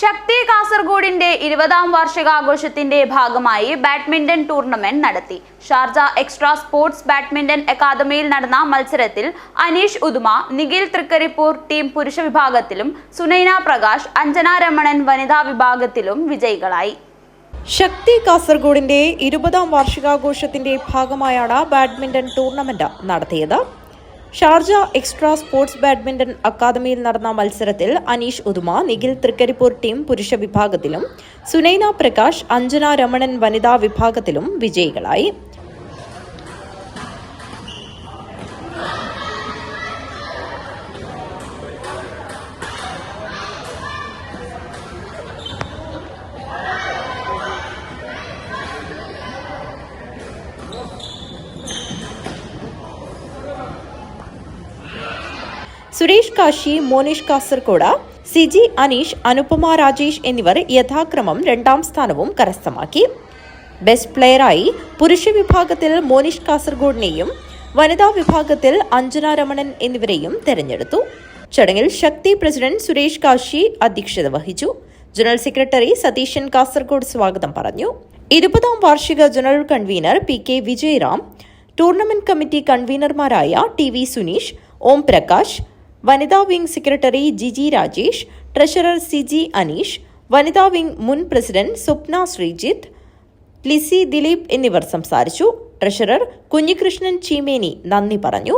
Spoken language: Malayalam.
ശക്തി കാസർഗോഡിന്റെ ഇരുപതാം വാർഷികാഘോഷത്തിന്റെ ഭാഗമായി ബാഡ്മിന്റൺ ടൂർണമെന്റ് നടത്തി. ഷാർജ എക്സ്ട്രാ സ്പോർട്സ് ബാഡ്മിന്റൺ അക്കാദമിയിൽ നടന്ന മത്സരത്തിൽ അനീഷ് ഉദുമ നിഖിൽ തൃക്കരിപ്പൂർ ടീം പുരുഷ വിഭാഗത്തിലും സുനൈന പ്രകാശ് അഞ്ജന രമണൻ വനിതാ വിഭാഗത്തിലും വിജയികളായി. ശക്തി കാസർഗോഡിന്റെ ഇരുപതാം വാർഷികാഘോഷത്തിന്റെ ഭാഗമായാണ് ബാഡ്മിന്റൺ ടൂർണമെന്റ് നടത്തിയത്. ഷാർജ എക്സ്ട്രാ സ്പോർട്സ് ബാഡ്മിന്റൺ അക്കാദമിയിൽ നടന്ന മത്സരത്തിൽ അനീഷ് ഉദുമ നിഖിൽ തൃക്കരിപ്പൂർ ടീം പുരുഷ വിഭാഗത്തിലും സുനൈന പ്രകാശ് അഞ്ജന രമണൻ വനിതാ വിഭാഗത്തിലും വിജയികളായി. സുരേഷ് കാശി മോനേഷ് കാസർകോട് സിജി അനീഷ് അനുപമ രാജേഷ് എന്നിവർ യഥാക്രമം രണ്ടാം സ്ഥാനവും കരസ്ഥമാക്കി. ബെസ്റ്റ് പ്ലെയറായി പുരുഷ വിഭാഗത്തിൽ മോനിഷ് കാസർഗോഡിനെയും വനിതാ വിഭാഗത്തിൽ അഞ്ജന രമണൻ എന്നിവരെയും തെരഞ്ഞെടുത്തു. ചടങ്ങിൽ ശക്തി പ്രസിഡന്റ് സുരേഷ് കാശി അധ്യക്ഷത വഹിച്ചു. ജനറൽ സെക്രട്ടറി സതീശൻ കാസർഗോഡ് സ്വാഗതം പറഞ്ഞു. ഇരുപതാം വാർഷിക general convener P K Vijayaram tournament committee കൺവീനർമാരായ T V Suneesh Om Prakash വനിതാ wing secretary Giji Rajesh treasurer C G Aneesh വനിതാ വിംഗ് മുൻ പ്രസിഡന്റ് സ്വപ്ന ശ്രീജിത്ത് ലിസി ദിലീപ് എന്നിവർ സംസാരിച്ചു. ട്രഷറർ കുഞ്ഞികൃഷ്ണൻ ചീമേനി നന്ദി പറഞ്ഞു.